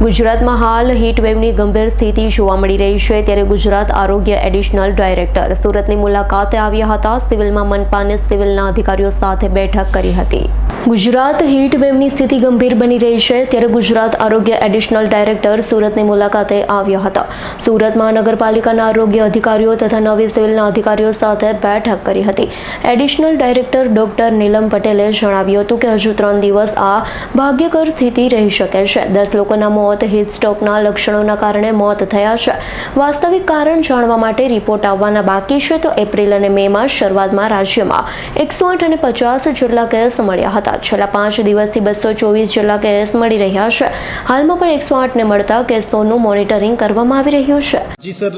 ગુજરાતમાં હાલ વેવની ગંભીર સ્થિતિ જોવા મળી રહી છે. ત્યારે ગુજરાત આરોગ્ય એડિશનલ ડાયરેક્ટર સુરતની મુલાકાતે આવ્યા હતા. સિવિલમાં મનપાને સિવિલના અધિકારીઓ સાથે બેઠક કરી હતી. ગુજરાત હીટ સ્થિતિ ગંભીર બની રહી છે. ત્યારે ગુજરાત આરોગ્ય એડિશનલ ડાયરેક્ટર સુરતની મુલાકાતે આવ્યા હતા. સુરત મહાનગરપાલિકાના આરોગ્ય અધિકારીઓ તથા નવી સિવિલના અધિકારીઓ સાથે બેઠક કરી હતી. એડિશનલ ડાયરેક્ટર ડોક્ટર નીલમ પટેલે જણાવ્યું હતું કે હજુ ત્રણ દિવસ આ ભાગ્યકર સ્થિતિ રહી શકે છે. દસ લોકોના મોત હીટસ્ટ્રોકના લક્ષણોના કારણે મોત થયા છે. વાસ્તવિક કારણ જાણવા માટે રિપોર્ટ આવવાના બાકી છે તો એપ્રિલ અને મેમાં શરૂઆતમાં રાજ્યમાં એકસો આઠ અને પચાસ જેટલા કેસ મળ્યા હતા. છેલ્લા પાંચ દિવસથી બસો ચોવીસ જેટલા કેસ મળી રહ્યા છે. હાલમાં પણ એકસો આઠને મળતા કેસોનું મોનિટરિંગ કરવામાં આવી રહ્યું છે. જી સર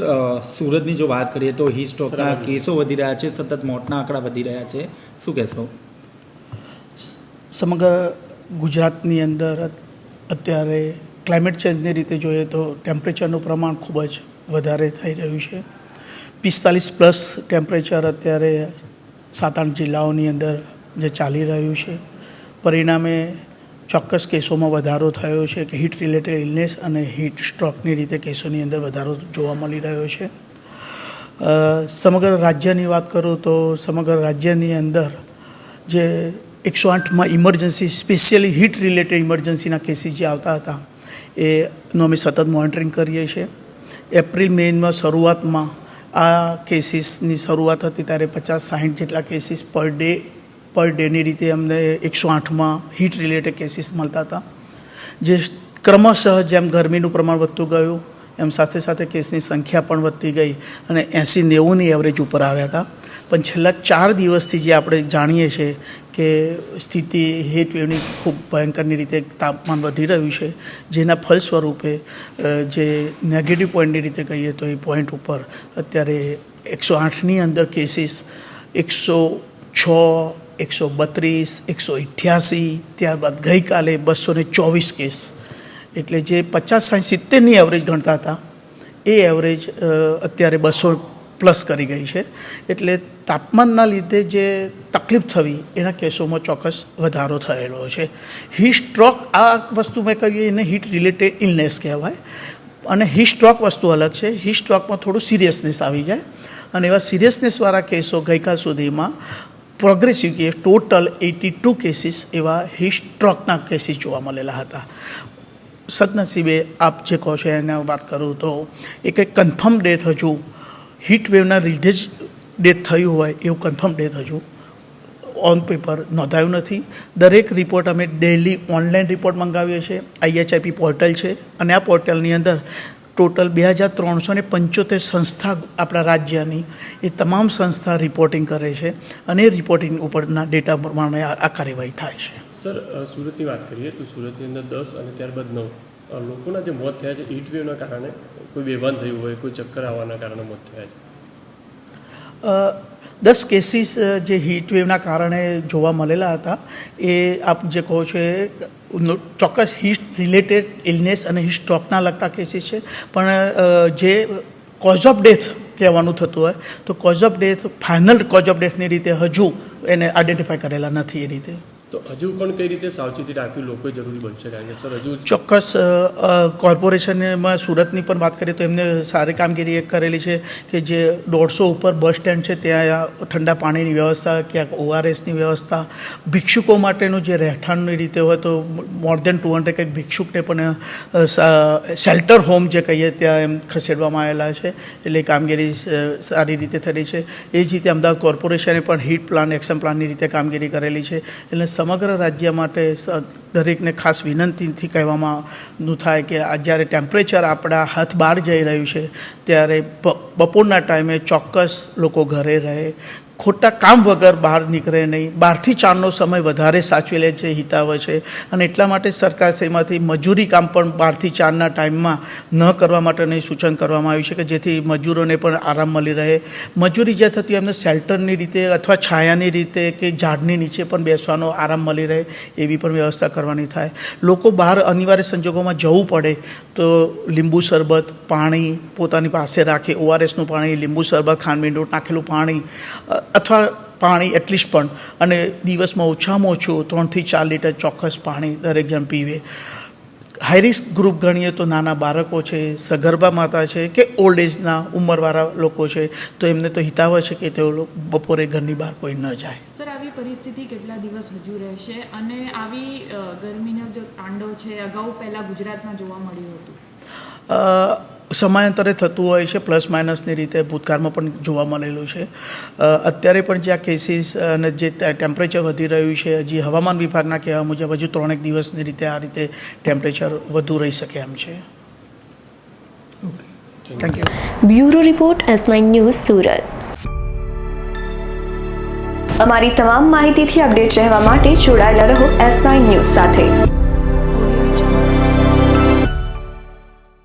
સુરતની જો વાત કરીએ તો સ્ટ્રોકના કેસો વધી રહ્યા છે સતત મોટના આંકડા વધી રહ્યા છે. શું કહેશો? સમગ્ર ગુજરાતની અંદર અત્યારે ક્લાઇમેટ ચેન્જની રીતે જોઈએ તો ટેમ્પરેચરનું પ્રમાણ ખૂબ જ વધારે થઈ રહ્યું છે. પિસ્તાલીસ પ્લસ ટેમ્પરેચર અત્યારે સાત આઠ જિલ્લાઓની અંદર જે ચાલી રહ્યું છે. પરિણામે ચોક્કસ કેસોમાં વધારો થયો છે કે હીટ રિલેટેડ ઇલનેસ અને હીટ સ્ટ્રોકની રીતે કેસોની અંદર વધારો જોવા મળી રહ્યો છે. સમગ્ર રાજ્યની વાત કરું તો સમગ્ર રાજ્યની અંદર જે એકસો આઠમાં ઇમરજન્સી સ્પેશિયલી હીટ રિલેટેડ ઇમરજન્સીના કેસીસ જે આવતા હતા એનું અમે સતત મોનિટરિંગ કરીએ છીએ. એપ્રિલ મેમાં શરૂઆતમાં આ કેસીસની શરૂઆત હતી, ત્યારે પચાસ, સાહીઠ જેટલા કેસીસ પર ડે પર ડેની રીતે અમને એકસો આઠમાં હીટ રિલેટેડ કેસીસ મળતા હતા. જે ક્રમશઃ જેમ ગરમીનું પ્રમાણ વધતું ગયું, એમ સાથે સાથે કેસની સંખ્યા પણ વધતી ગઈ અને એંસી નેવુંની એવરેજ ઉપર આવ્યા હતા. પણ છેલ્લા ચાર દિવસથી જે આપણે જાણીએ છીએ કે સ્થિતિ હીટ વેવની ખૂબ ભયંકરની રીતે તાપમાન વધી રહ્યું છે, જેના ફલ સ્વરૂપે જે નેગેટિવ પોઈન્ટની રીતે કહીએ તો એ પોઈન્ટ ઉપર અત્યારે એકસો આઠની અંદર કેસીસ એકસો છ એકસો બત્રીસ, એકસો અઠ્યાસી, ત્યારબાદ ગઈકાલે બસો ને ચોવીસ કેસ. એટલે જે પચાસ, સાઠ, સિત્તેરની એવરેજ ગણતા હતા, એ એવરેજ અત્યારે બસો પ્લસ કરી ગઈ છે. એટલે તાપમાનના લીધે જે તકલીફ થવી, એના કેસોમાં ચોક્કસ વધારો થયેલો છે. હીટ સ્ટ્રોક આ વસ્તુ મેં કહીએ એને હીટ રિલેટેડ ઇલનેસ કહેવાય. અને હીટ સ્ટ્રોક વસ્તુ અલગ છે. હીટ સ્ટ્રોકમાં થોડું સિરિયસનેસ આવી જાય. અને એવા સિરિયસનેસવાળા કેસો ગઈકાલ સુધીમાં progressive case total eighty two cases એવા હીટ સ્ટ્રોકના કેસીસ જોવા મળેલા હતા. સદનસીબે આપ જે કહો છો એને વાત કરું તો એ કંઈક કન્ફર્મ ડેથ હજુ હિટવેવના લીધે જ ડેથ થયું હોય એવું કન્ફર્મ ડેથ હજુ ઓન પેપર નોંધાયું નથી. દરેક રિપોર્ટ અમે ડેલી ઓનલાઈન રિપોર્ટ મંગાવીએ છીએ. આઈએચઆઈપી પોર્ટલ છે. અને આ પોર્ટલની અંદર ટોટલ બે હજાર ત્રણસો ને પંચોતેર સંસ્થા આપણા રાજ્યની એ તમામ સંસ્થા રિપોર્ટિંગ કરે છે અને રિપોર્ટિંગ ઉપરના ડેટા પ્રમાણે આ આ કાર્યવાહી થાય છે. સર સુરતની વાત કરીએ તો સુરતની અંદર દસ અને ત્યારબાદ નવ. લોકોના જે મોત થયા છે હીટ વેવના કારણે કોઈ બેભાન થયું હોય કોઈ ચક્કર આવવાના કારણે મોત થયા છે? દસ કેસીસ જે હીટ વેવના કારણે જોવા મળેલા હતા એ આપ જે કહો છો એ ચોક્કસ હિસ્ટ રિલેટેડ ઇલનેસ અને હિસ્ટ સ્ટ્રોકના લગતા કેસીસ છે. પણ જે કોઝ ઓફ ડેથ કહેવાનું થતું હોય, તો cause of death final cause of ડેથની રીતે હજુ એને આઈડેન્ટિફાય કરેલા નથી એ રીતે. તો હજુ પણ કઈ રીતે સાવચેતી રાખવી લોકોએ જરૂરી બનશે? કારણ કે સર, હજુ ચોક્કસ કોર્પોરેશનમાં સુરતની પણ વાત કરીએ તો એમને સારી કામગીરી એક કરેલી છે કે જે દોઢસો ઉપર બસ સ્ટેન્ડ છે, ત્યાં ઠંડા પાણીની વ્યવસ્થા, ક્યાંક ઓઆરએસની વ્યવસ્થા, ભિક્ષુકો માટેનું જે રહેઠાણની રીતે હોય તો મોર દેન ટુ હંડ્રેડ કંઈક ભિક્ષુકને પણ શેલ્ટર હોમ જે કહીએ ત્યાં એમ ખસેડવામાં આવેલા છે. એટલે કામગીરી સારી રીતે થઈ છે. એ જ રીતે અમદાવાદ કોર્પોરેશને પણ હીટ પ્લાન, એક્શન પ્લાનની રીતે કામગીરી કરેલી છે. એટલે સમગ્ર રાજ્ય માટે દરેકને ખાસ વિનંતીથી કહેવામાં નું થાય કે આ જ્યારે ટેમ્પરેચર આપણા હાથ બહાર જઈ રહ્યું છે, ત્યારે બપોરના ટાઈમે ચોક્કસ લોકો ઘરે રહે ખોટા કામ વગર બહાર નીકળે નહીં. બારથી ચારનો સમય વધારે સાચવી લે છે હિતાવ છે. અને એટલા માટે સરકારશ્રીમાંથી મજૂરી કામ પણ બારથી ચારના ટાઈમમાં ન કરવા માટેનું સૂચન કરવામાં આવ્યું છે કે જેથી મજૂરોને પણ આરામ મળી રહે. મજૂરી જે થતી એમને શેલ્ટરની રીતે અથવા છાયાની રીતે કે ઝાડની નીચે પણ બેસવાનો આરામ મળી રહે એવી પણ વ્યવસ્થા કરવાની થાય. લોકો બહાર અનિવાર્ય સંજોગોમાં જવું પડે તો લીંબુ શરબત, પાણી પોતાની પાસે રાખે. ઓઆરએસનું પાણી, લીંબુ શરબત ખાંડમીંડું નાખેલું પાણી અથવા પાણી એટલીસ્ટ પણ. અને દિવસમાં ઓછામાં ઓછું ત્રણથી ચાર લીટર ચોક્કસ પાણી દરેક જણ પીવે. હાઈ રિસ્ક ગ્રુપ ગણીએ તો નાના બાળકો છે સગર્ભા માતા છે કે ઓલ્ડ એજના ઉંમરવાળા લોકો છે તો એમને તો હિતાવે છે કે તેઓ બપોરે ઘરની બહાર કોઈ ન જાય. સર આવી પરિસ્થિતિ કેટલા દિવસ હજુ રહેશે? અને આવી ગરમીનો જો તાંડવ છે અગાઉ પહેલાં ગુજરાતમાં જોવા મળ્યું હતું. સમયાંતરે થતું હોય છે, પ્લસ માઇનસની રીતે ભૂતકાળમાં પણ જોવા મળેલું છે. અત્યારે પણ જ્યાં કેસીસ અને જે ટેમ્પરેચર વધી રહ્યું છે, હજી હવામાન વિભાગના કહેવા મુજબ હજુ ત્રણેક દિવસની રીતે આ રીતે ટેમ્પરેચર વધુ રહી શકે એમ છે. Thank you bureau report S nine news Surat. અમારી તમામ માહિતીથી અપડેટ રહેવા માટે જોડાયેલા રહો એસ નાઇન ન્યૂઝ સાથે.